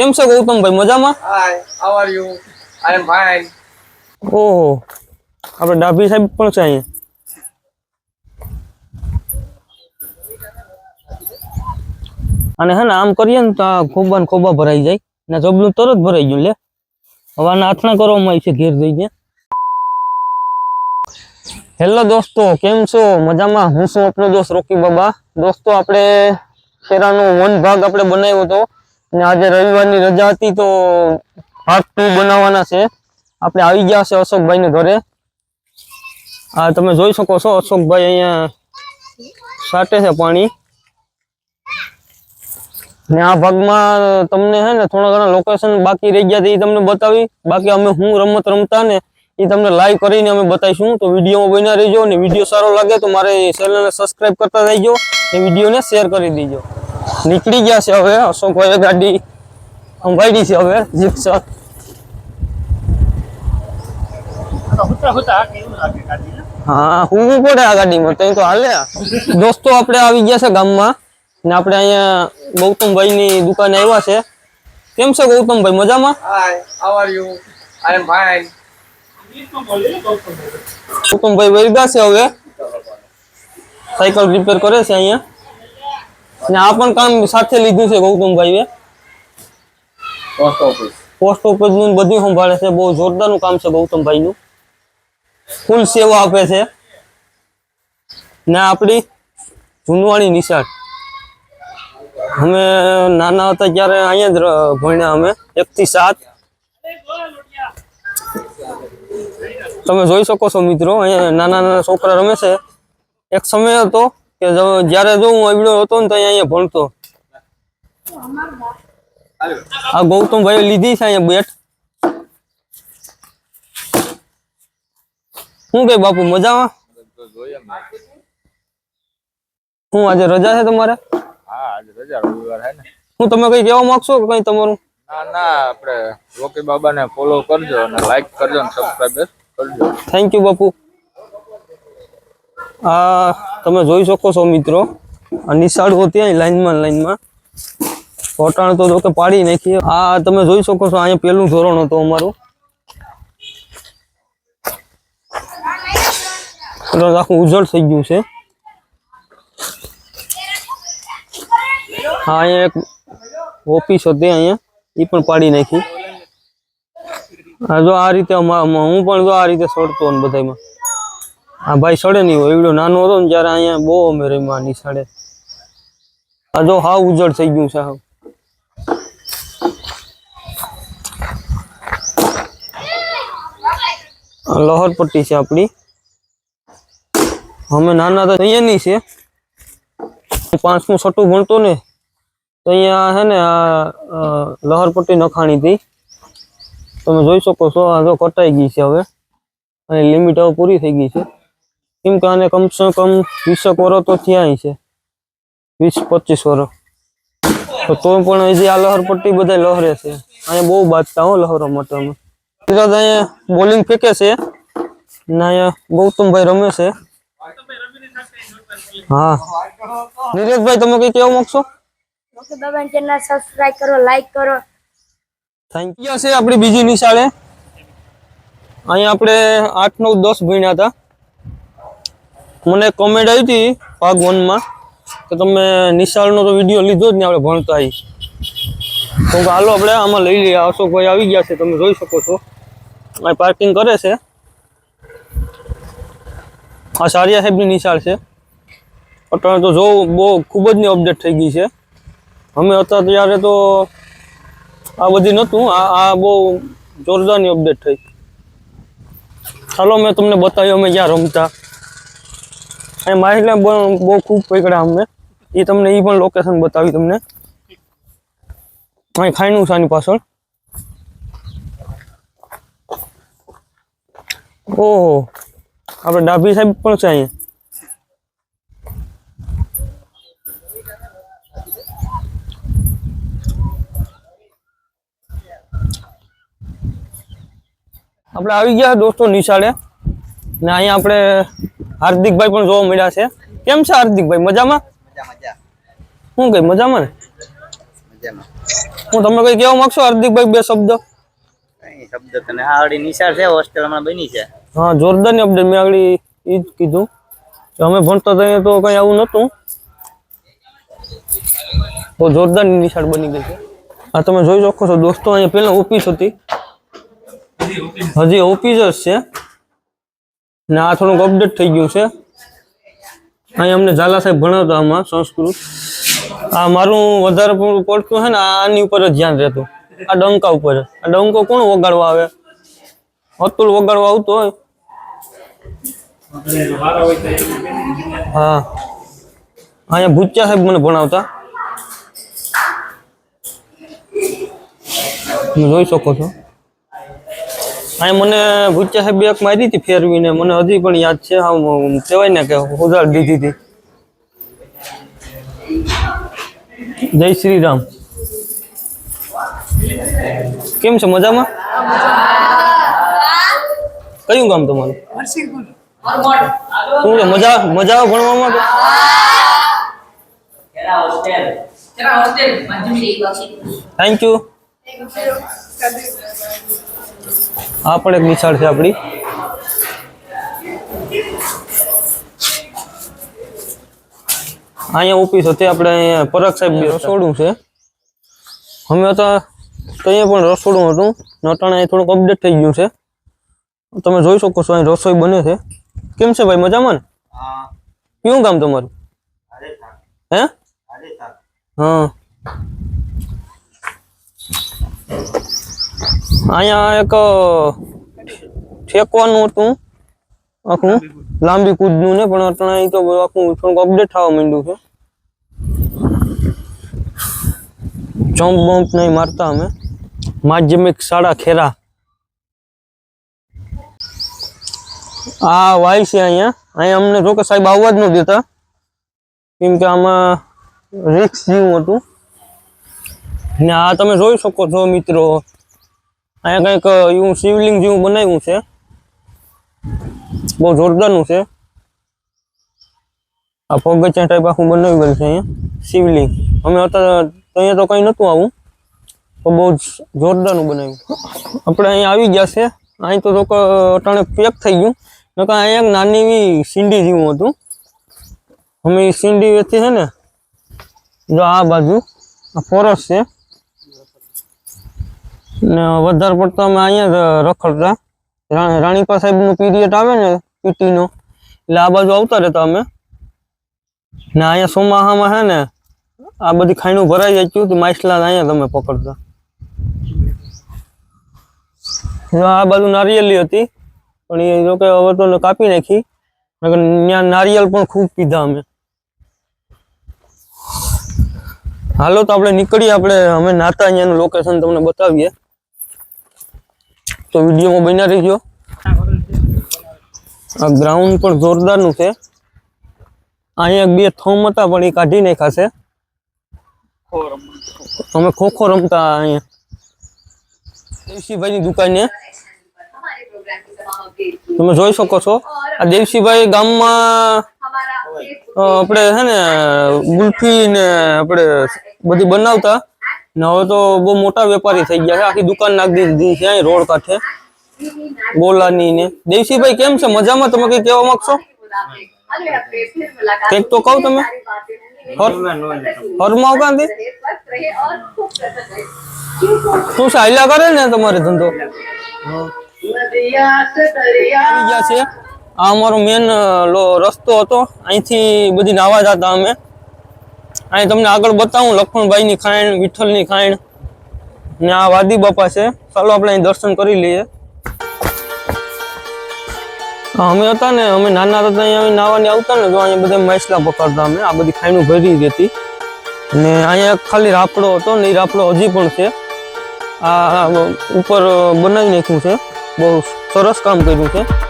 કેમ છે ગૌતમભાઈ? મજામાં? Hi how are you I am fine ઓહો આપણે ડાભી સાહેબ પણ છે અહીંયા. અને હે ને આમ કરીએ ને તો ખોબા ને ખોબા ભરાઈ જાય. ને જબલું તરત ભરાઈ ગયું લે. હવે આને આથણા કરવામાં આવી છે ઘેર જઈને. હેલો દોસ્તો કેમ છો? મજામાં? હું છું આપણો દોસ્ત રોકી બાબા. દોસ્તો આપણે શેરાનો વન ભાગ આપણે બનાવ્યો હતો. ને આજે રવિવારની રજા હતી તો ભાગ ટુ બનાવવાના છે. આપણે આવી ગયા છે અશોકભાઈ ને ઘરે. આ તમે જોઈ શકો છો, અશોકભાઈ અહીંયા સાટે છે પાણી. ને આ ભાગમાં તમને હે ને થોડા ઘણા લોકેશન બાકી રહી ગયા છે, એ તમને બતાવી. બાકી અમે હું રમત રમતા ને એ તમને લાઈવ કરીને અમે બતાવીશું. તો વિડીયોમાં બન્યા રહેજો ને વીડિયો સારો લાગે તો મારે ચેનલને સબસ્ક્રાઈબ કરતા રહીજો ને વિડીયોને શેર કરી દેજો. નીકળી ગયા છે હવે અશોકભાઈ ગાડી સંભાળી છે હવે જીપસર હા હું પડે આ ગાડીમાં તઈ તો હાલે. દોસ્તો આપણે આવી ગયા છે ગામમાં ને આપણે અહીંયા ગૌતમભાઈ ની દુકાને આવ્યા છે. કેમ છે ગૌતમભાઈ મજામાં. ગૌતમભાઈ વૈગા છે હવે. સાયકલ રિપેર કરે છે અહીંયા. ને આ પણ કામ સાથે લીધું છે ગૌતમભાઈએ. પોસ્ટ ઓફિસનું બધું સંભાળે છે. બહુ જોરદારનું કામ છે ગૌતમભાઈ નું ફૂલ સેવા આપે છે. ને આપણી જૂનવાણી નિશાળ. અમે નાના હતા ત્યારે અહીંયા જ ભણ્યા અમે એક થી સાત. તમે જોઈ શકો છો મિત્રો અહીંયા નાના નાના છોકરા રમે છે. એક સમય હતો કે જ્યારે જો હું અબડો હતો ને તો અહીંયા ભણતો. આ ગૌતમભાઈ લીધી છે અહીંયા બેટ. શું કઈ બાપુ મજામાં હું આજે રજા છે તમારે? હા આજે રજા રવિવાર હે ને. હું તમે કઈ કહેવા માંગશો કે કઈ તમારું? ના ના આપણે રોકી બાબાને ફોલો કરજો અને લાઈક કરજો અને સબસ્ક્રાઇબ કરજો. થેન્ક યુ બાપુ. આ તમે જોઈ શકો છો મિત્રો. આ નિશાળ હોતી અહીં લાઈનમાં લાઈનમાં. પોટાણ તો જોકે પાડી નાખી. આ તમે જોઈ શકો છો, અહીંયા પેલું ધોરણ હતું અમારું. આખું ઉજળ થઈ ગયું છે. હા અહીંયા એક ઓફિસ હતી અહીંયા. એ પણ પાડી નાખી. હા જો આ રીતે હું પણ જો આ રીતે સડતો ને બધામાં આ ભાઈ સડે નહીં હોય. એવડો નાનો હતો ને જ્યારે અહીંયા બહુ અમે રમ્યા નિશાળે આ જો હાવ ઉજળ થઈ ગયું છે હાવ. લહર પટ્ટી છે આપણી. અમે નાના તો અહીંયા નહીં છે પાંચમું છઠ્ઠું ભણતો ને, તો અહીંયા છે ને આ લહર પટ્ટી નખાણી હતી. તમે જોઈ શકો છો, આ જો કટાઈ ગઈ છે હવે. અને લિમિટ હવે પૂરી થઈ ગઈ છે. કેમ કે આને કમસે કમ વીસેક વરો તો થયા છે. વીસ પચીસ વરો તો તો પણ હજી આ લહર પટ્ટી બધા લહરે છે. અહીંયા બહુ બાજતા હો લહરો માટે અમે સિરાજ અહીંયા બોલિંગ ફેંકે છે. ને અહીંયા ગૌતમભાઈ રમે છે. હા. નીરજભાઈ તમે કઈ કહેવા માંગશો? બાબા ચેનલ સબસ્ક્રાઇબ કરો લાઈક કરો. થેન્ક યુ છે આપણી બીજી નિશાળે. અહીંયા આપણે આઠ નવ દસ ભણ્યા હતા. મને કોમેન્ટ આવી હતી ભાગ વનમાં કે તમે નિશાળનો તો વીડિયો લીધો જ ને આપણે ભણતા આવી તો હાલો, આપણે આમાં લઈ લઈએ. અશોકભાઈ આવી ગયા છે, તમે જોઈ શકો છો. અહીં પાર્કિંગ કરે છે. આ સારિયા સાહેબની નિશાળ છે. અત્યારે તો જો બહુ ખૂબ જ ની અપડેટ થઈ ગઈ છે. અમે હતા ત્યારે તો આ બધી નહોતું, આ આ બહુ જોરદારની અપડેટ થઈ. ચાલો મેં તમને બતાવ્યું, અમે ક્યાં રમતા. અહીં માહિતી બહુ ખૂબ પકડ્યા અમને. એ તમને એ પણ લોકેશન બતાવી તમને. અહીં ખાઈનું આની પાછળ. ઓહો. આપણે ડાભી સાહેબ પણ છે અહીંયા. આપણે આવી ગયા દોસ્તો નિશાળે. ને અહીંયા આપણે હાર્દિકભાઈ પણ જોવા મળ્યા છે. કેમ છે હાર્દિકભાઈ? મજામાં? મજા મજા. શું કઈ મજામાં ને? હું તમે કઈ કેવા માંગશો હાર્દિકભાઈ બે શબ્દ? શબ્દ તને આવડી નિશાળ છે હોસ્ટેલમાં બની છે. હા જોરદારની અપડેટ મેં આગળ એ જ કીધું. અમે ભણતા હતા તો કઈ આવું નતું તો જોરદારની નિશાળ બની ગઈ છે. આ તમે જોઈ શકો છો દોસ્તો અહીંયા પહેલા ઓફિસ હતી. હજી ઓફિસ જ છે. ને આ થોડુંક અપડેટ થઈ ગયું છે. અહીંયા અમને ઝાલા સાહેબ ભણાવતા આમાં સંસ્કૃત. આ મારું વધારે પડતું છે ને આની ઉપર જ ધ્યાન રહેતું. આ ડંકા ઉપર. આ ડંકો કોણ વગાડવા આવે? અતુલ વગાડવા આવતો હોય. હા. અહીંયા ભૂચ્યા સાહેબ મને ભણાવતા. તમે જોઈ શકો છો. અહીંયા મને ભૂચા સાહેબ એક મારી હતી ફેરવીને. મને હજી પણ યાદ છે, આમ કહેવાય ને કે ઉધાર દીધી હતી. જય શ્રી રામ કેમ છે, મજામાં? કયું ગામ તમારું? શું છે, મજા મજા આવે ભણવામાં થેન્ક યુ આ પણ એક નિશાળ છે આપણી. અહીંયા ઓફિસ હતી આપણે અહીંયા પરાગ સાહેબ રસોડું છે. અમે તો અહીંયા પણ રસોડું હતું નટાણા અહીં થોડુંક અપડેટ થઈ ગયું છે. તમે જોઈ શકો છો અહીં રસોઈ બને છે. કેમ છે ભાઈ મજામાં ને? કયું ગામ તમારું? હે? હા. અહીંયા એક ઠેકવાનું હતું. આખું. લાંબી કૂદનું ને, પણ અત્યારે આખું થોડુંક અપડેટ થવા માંડ્યું છે. જમ્પ બમ્પ નહીં મારતા અમે. માધ્યમિક શાળા ખેરા. આ વાય છે અહીંયા. અહીંયા અમને જોકે સાહેબ આવવા જ ન દેતા. કેમ કે આમાં રિક્સ જેવું હતું. ને આ તમે જોઈ શકો છો મિત્રો. અહીંયા કંઈક એવું શિવલિંગ જેવું બનાવ્યું છે. બહુ જોરદારનું છે. આ પગથિયા ટાઈપ આખું બનાવેલું છે અહીંયા, શિવલિંગ. અમે હતા અહીંયા તો કંઈ નહોતું આવું, તો બહુ જોરદારનું બનાવ્યું. આપણે અહીંયા આવી ગયા છે. અહીં તો અટાણે પેક થઈ ગયું. નકર અહીંયા એક નાની એવી સીંડી જેવું હતું. અમે સીંડી વેચી છે ને, જો આ બાજુ, આ ફોરસ છે. ને વધારે પડતો અમે અહીંયા જ રખડતા. રા- રાણીપા સાહેબનું પીરિયડ આવે ને પીટીનો, એટલે આ બાજુ આવતા રહેતા અમે. ને અહીંયા સોમાહામાં છે ને, આ બધી ખાઈનું ભરાઈ જાય તો માછલા અહીંયા તમે પકડતા. જો આ બાજુ નારિયેલી હતી, પણ એ જો કે હવે તો કાપી નાખી. નકર ત્યાં નારિયેલ પણ ખૂબ પીધા અમે. હાલો તો આપણે નીકળીએ, આપણે અમે નાતા અહીંયાનું લોકેશન તમને બતાવીએ. તો વિડીયોમાં બન્યા રહીજો. આ ગ્રાઉન્ડ પણ જોરદારનું છે. અહીંયા બે થોમ હતા, પણ એ કાઢી નાખ્યા છે. અમે ખોખો રમતા અહીંયા. દેવસીભાઈની દુકાને. તમે જોઈ શકો છો. આ દેવસીભાઈ ગામમાં આપણે છે ને, ગુલ્ફી ને આપણે બધી બનાવતા. ને હવે તો બહુ મોટા વેપારી થઈ ગયા છે. આખી દુકાન નાખી દીધી છે. અહીં રોડ કાંઠે. ગોલાની ને. દેવસીભાઈ, કેમ છે? મજામાં? તમે કઈ કહેવા માંગશો? કંઈક તો કહો તમે. ફરમાવ કાંથી શું છે? હાલ્યા કરે ને તમારે ધંધો? આવી ગયા છે. આ અમારો મેન રસ્તો હતો. અહીંથી બધી નાવા જતા અમે. અહીં તમને આગળ બતાવું લક્ષ્મણભાઈની ખાણ, વિઠ્ઠલની ખાણ. ને આ વાદી બાપા છે. ચાલો આપણે અહીં દર્શન કરી લઈએ. અમે હતા ને, અમે નાના હતા અહીંયા અમે નાવાની આવતા ને, તો અહીંયા બધા માછલા પકડતા અમે. આ બધી ખાઈનું ભરી હતી. ને અહીંયા ખાલી રાપડો હતો ને એ રાપડો હજી પણ છે. આ ઉપર બનાવી નાખ્યું છે. બહુ સરસ કામ કર્યું છે.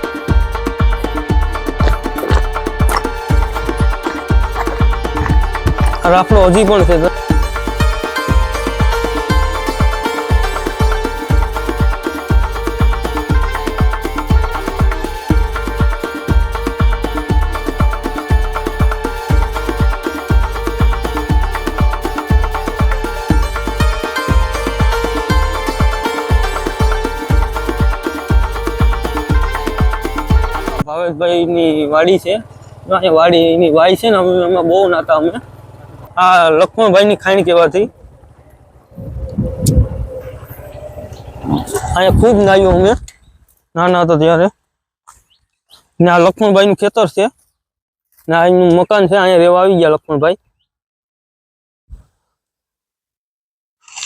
રાફડો હજી પણ છે. ભાવેશભાઈની વાડી છે. વાડીની વાય છે ને અમે એમાં બહુ નાતા અમે. આ લક્ષ્મણભાઈની ખાણી કહેવાથી. અહીંયા ખૂબ નાયું અમે. નાના હતા ત્યારે. ને આ લક્ષ્મણભાઈનું ખેતર છે. ને આ એનું મકાન છે, અહીંયા રહેવા આવી ગયા લક્ષ્મણભાઈ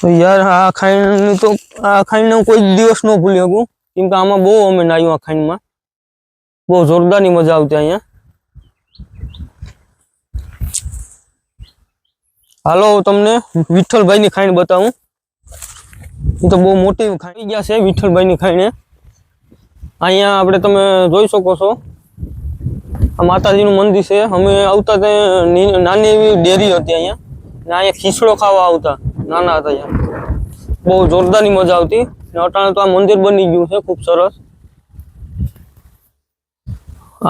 તો યાર, આ ખાઈની તો આ ખાઈને હું કોઈ દિવસ ન ભૂલી શકું. કેમ કે આમાં બહુ અમે નાયું આ ખાઈનમાં બહુ જોરદારની મજા આવતી અહીંયા. હાલો, હું તમને વિઠ્ઠલભાઈની ખાઈણ બતાવું. એ તો બહુ મોટી ખાઈ ગયા છે, વિઠ્ઠલભાઈની ખાઈને. અહીંયા આપણે તમે જોઈ શકો છો, આ માતાજીનું મંદિર છે. અમે આવતા તે નાની એવી ડેરી હતી અહીંયા. ને અહીંયા ખીચડો ખાવા આવતા, નાના હતા અહીંયા. બહુ જોરદારની મજા આવતી. ને અટાણે તો આ મંદિર બની ગયું છે, ખૂબ સરસ.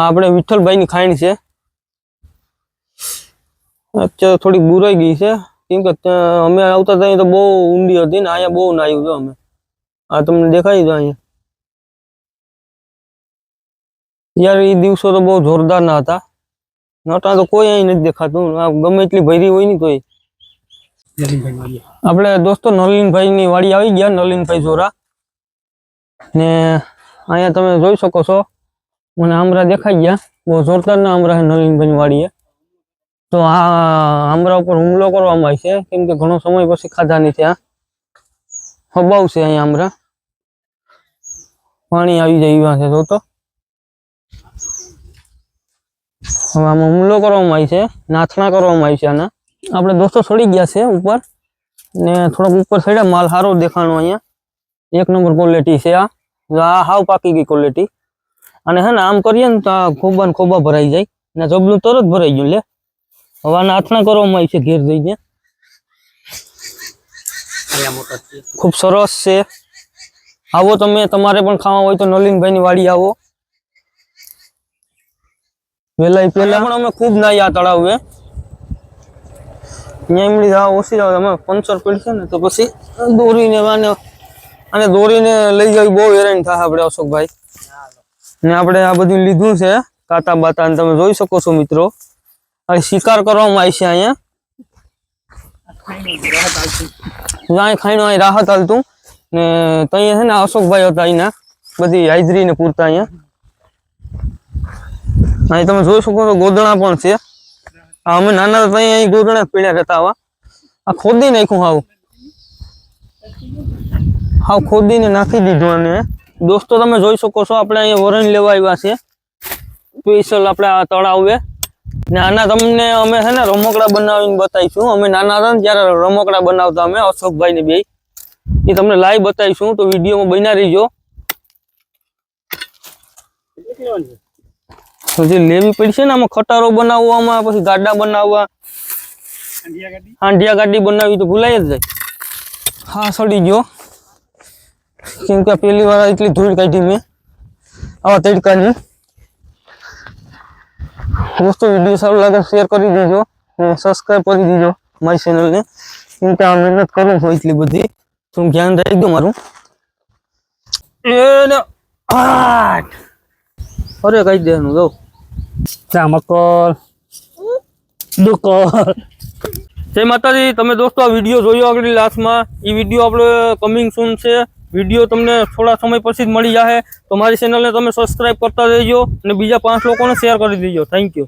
આપણે વિઠ્ઠલભાઈની ખાઈણ છે. અત્યારે થોડીક બુરાઈ ગઈ છે. કેમ કે અમે આવતા ત્યાં તો બહુ ઊંડી હતી ને, અહીંયા બહુ નાયું છે અમે. આ તમને દેખાય છે અહીંયા? યાર એ દિવસો તો બહુ જોરદાર ના હતા નોટા તો કોઈ અહીં નથી દેખાતું. ગમે એટલી ભરી હોય ને તોય. આપણે દોસ્તો નલિનભાઈ ની વાડી આવી ગયા, નલિનભાઈ જોરા. ને અહીંયા તમે જોઈ શકો છો. મને આમરા દેખાઈ ગયા. બહુ જોરદાર ના આમરા નલિનભાઈ ની વાડીએ. તો આ આમરા ઉપર હુમલો કરવામાં આવશે કેમ કે ઘણો સમય પછી ખાધા નથી ત્યાં હબાવ છે અહીંયા આમરા. પાણી આવી જાય છે તો આમાં હુમલો કરવામાં આવી છે. નાથણા કરવામાં આવી છે આના. આપણે દોસ્તો સડી ગયા છે ઉપર. ને થોડોક ઉપર ચડ્યા માલ સારો દેખાણો અહીંયા. એક નંબર ક્વોલિટી છે આ. આ હાવ પાકી ગઈ ક્વોલિટી અને હે ને, આમ કરીએ ને તો ખોબા ને ખોબા ભરાઈ જાય. ને જબલું તરત ભરાઈ ગયું, લે. હવે નાથણા કરવામાં આવી છે ઘેર જઈને. ખૂબ સરસ છે. આવો તમે તમારે પણ ખાવા હોય તો નલિનભાઈની વાડી આવો. વેલા પેલા પણ અમે ખૂબ નાહ્યા આ તળાવે. અહીંયા એમની ધાવા ઓછી આવે અમે પંચર પડશે ને તો પછી દોરીને વાને અને દોરીને લઈ જવી બહુ હેરાન થાય આપણે અશોકભાઈ. ને આપણે આ બધું લીધું છે કાતા બાતા તમે જોઈ શકો છો મિત્રો. શિકાર કરવામાં આવી છે અહીંયા. ખાઈને અહીં રાહત હાલતું. ને ત્યાં છે ને અશોકભાઈ હતા અહીંના. બધી હાજરી ને પૂરતા અહીંયા. અહીં તમે જોઈ શકો છો ગોદણા પણ છે. અમે નાના હતા અહીં ગોદણા પીડ્યા રહેતા આવા. આ ખોદી નાખ્યું હાવ. હાવ ખોદીને નાખી દીધું અને દોસ્તો, તમે જોઈ શકો છો આપણે અહીંયા વરણ લેવા આવ્યા છે. સ્પેશિયલ આપણે આ તળાવે ને આના તમને અમે છે ને રમકડા બનાવીને બતાવીશું. અમે નાના હતા ને ત્યારે રમકડા બનાવતા અમે અશોકભાઈ ને બે. એ તમને લાઈવ બતાવીશું, તો વિડીયોમાં બના રહીજો. હજી લેવી પડશે ને આમાં ખટારો બનાવવામાં, પછી ગાડા બનાવવા, હાંડિયા ગાડી બનાવી, તો ભૂલાય જ જાય. હા, સડી ગયો. કેમ કે પેલી વાર એટલી ધૂળ કાઢી મેં. આવા તડકાની. દોસ્તો વીડિયો સારો લાગે શેર કરી દેજો સબસ્ક્રાઈબ કરી દેજો મારી ચેનલને કેમ કે આ મહેનત કરું છું એટલી બધી. શું ધ્યાન રાખજો મારું. એને આઠ. અરે કઈ દેવાનું જો. મકર. દુકર. જય માતાજી તમે દોસ્તો આ વીડિયો જોયો આગળ લાસ્ટમાં એ વીડિયો આપણે કમિંગ સૂન છે. વીડિયો તમને થોડા સમય પછી જ મળી જશે તો મારી ચેનલને તમે સબસ્ક્રાઈબ કરતા રહેજો અને બીજા પાંચ લોકોને શેર કરી દેજો. Thank you